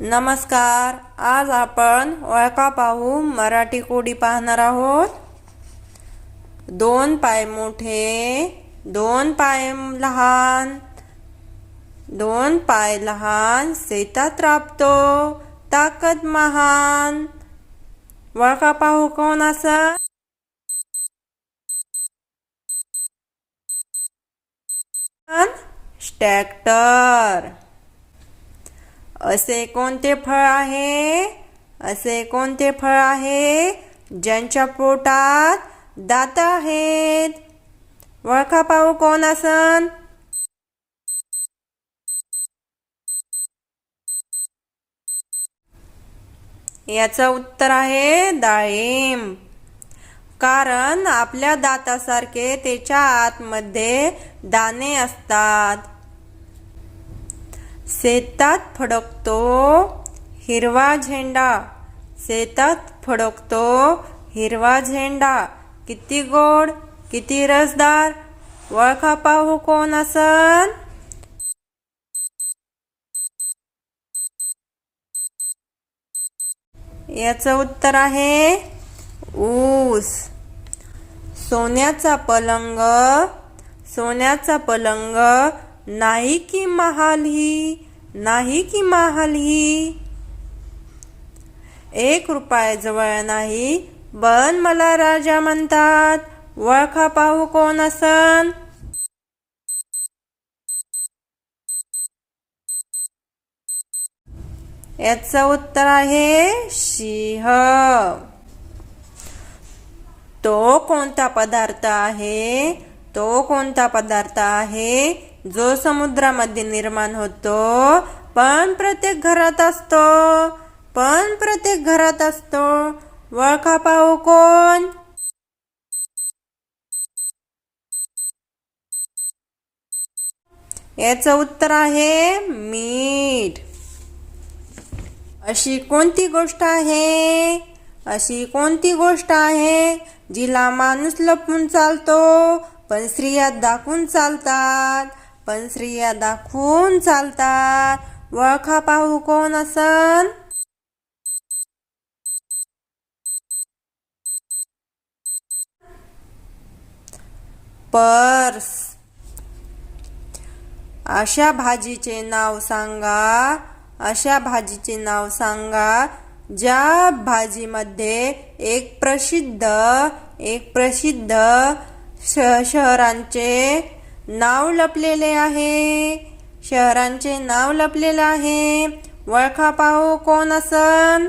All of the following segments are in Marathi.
नमस्कार. आज आपण ओळखा पाहू मराठी कोडी पाहणार आहोत. दोन पाय मोठे दोन पाय लहान दोन पाय लहान शेतात राबतो ताकद महान. ओळखा पाहू कोण असं ट्रॅक्टर. असे कोणते फळ आहे? असे कोणते फळ आहे? ज्यांच्या पोटात दात आहेत. ओळखा पाहू कोण असन? याचं उत्तर आहे डाळिंब. कारण आपल्या दातासारखे त्याच्या आतमध्ये दाणे असतात. शेतात फडकतो हिरवा झेंडा. शेतात फडकतो हिरवा झेंडा. किती गोड किती रसदार. ओळखा पाहू कोण असन? याचं उत्तर आहे ऊस. सोन्याचा पलंग सोन्याचा पलंग नाही की महाल ही नाही की महाल ही. एक रुपयाजवळ नाही पण मला राजा म्हणतात ओळखा पाहू कोण असन? याचं उत्तर आहे सिंह. तो कोणता पदार्थ आहे? तो कोणता पदार्थ आहे? जो समुद्रामध्ये निर्माण होतो पण प्रत्येक घरात असतो. पण प्रत्येक घरात असतो. वळखा पाहू कोण? याचं उत्तर आहे मीठ. अशी कोणती गोष्ट आहे? अशी कोणती गोष्ट आहे जिला माणूस लपून चालतो पण स्त्रिया दाखवून चालतात पण स्त्रिया दाखवून चालतात. वळखा पाहू कोण असन? पर्स. अशा भाजीचे नाव सांगा अशा भाजीचे नाव सांगा ज्या भाजीमध्ये एक प्रसिद्ध एक प्रसिद्ध शहरांचे नाव लपलेले आहे. शहरांचे नाव लपलेले आहे. वळखा पाहू कोण असन?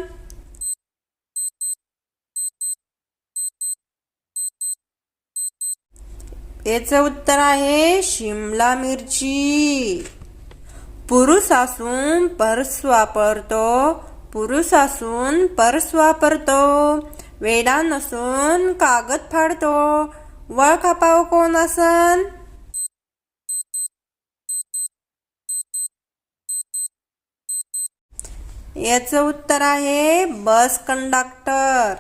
याचं उत्तर आहे शिमला मिरची. पुरुष असून पर्स वापरतो पुरुष असून पर्स वापरतो. वेडा नसून कागद फाडतो वळ पाव कोण असन याचं उत्तर आहे बस कंडक्टर.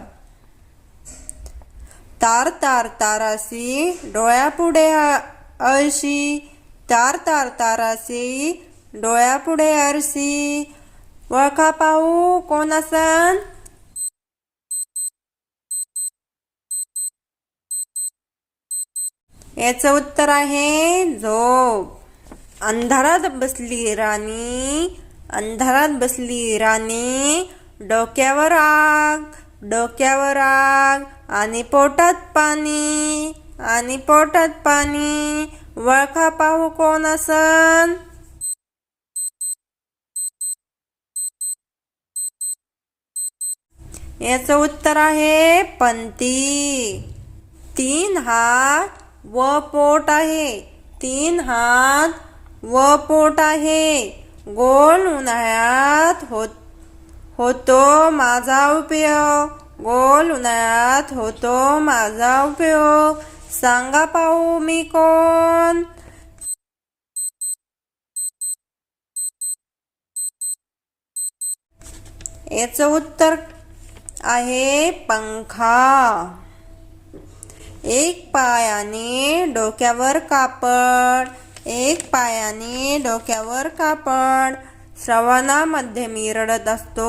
तार तार तारासी डोळ्यापुढे अळशी. तार तार तारासी डोळ्यापुढे आरसी वळखा पाहू कोण असन याचं उत्तर आहे झोप अंधारात बसली राणी अंधारात बसली राणी डोक्यावर आग डोक्यावर आग आणि पोटात पाणी आणि पोटात पाणी. वळखा पाहू कोण असन? याचं उत्तर आहे पंती तीन हा व पोट आहे. तीन हात व पोट आहे. गोल उन्हाळ्यात होत होतो माझा उपयोग. गोल उन्हाळ्यात होतो माझा उपयोग. सांगा पाहू मी कोण? याचं उत्तर आहे पंखा. एक पायाने डोक्यावर कापड एक पायाने डोक्यावर कापड. श्रवणामध्ये मी रडत असतो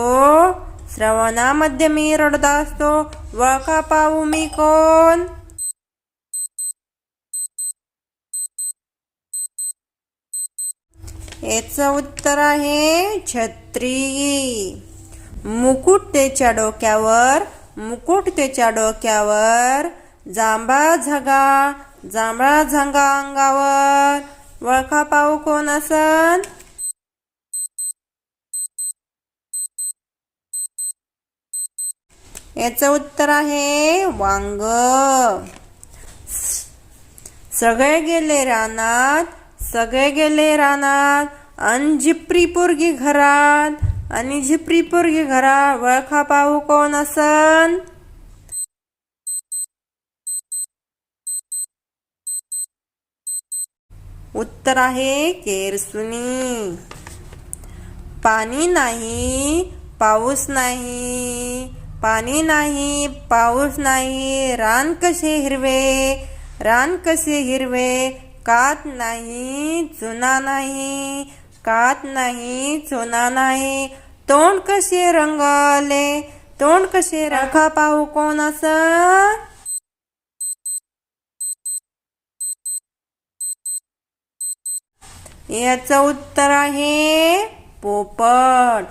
श्रवणामध्ये मी रडत असतो. वळखा पाहू मी कोण? याचं उत्तर आहे छत्री. मुकुट त्याच्या डोक्यावर मुकुट त्याच्या डोक्यावर जांभळा झगा जांभळा झंगा अंगावर वळखा पाहू कोण असन? याचं उत्तर आहे वांग. सगळे गेले रानात सगळे गेले रानात आणि झिपरी पोरगी घरात आणि झिपरी पोरगी घरात वळखा पाहू कोण असन? उत्तर आहे केरसुनी. पाणी नाही पाऊस नाही. पाणी नाही पाऊस नाही. रान कसे हिरवे रान कसे हिरवे. कात नाही चुना नाही. कात नाही चुना नाही. तोंड कसे रंगले तोंड कसे रखा पाहू कोण असं याचं उत्तर आहे पोपट.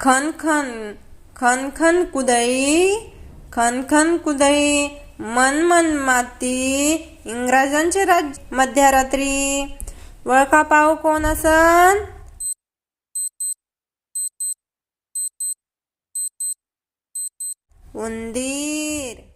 खनखन खनखन कुदई खन कुदळी कुदळी मन मन माती इंग्रजांचे राज मध्यरात्री. वळखा पाहू कोण असन? उंदीर.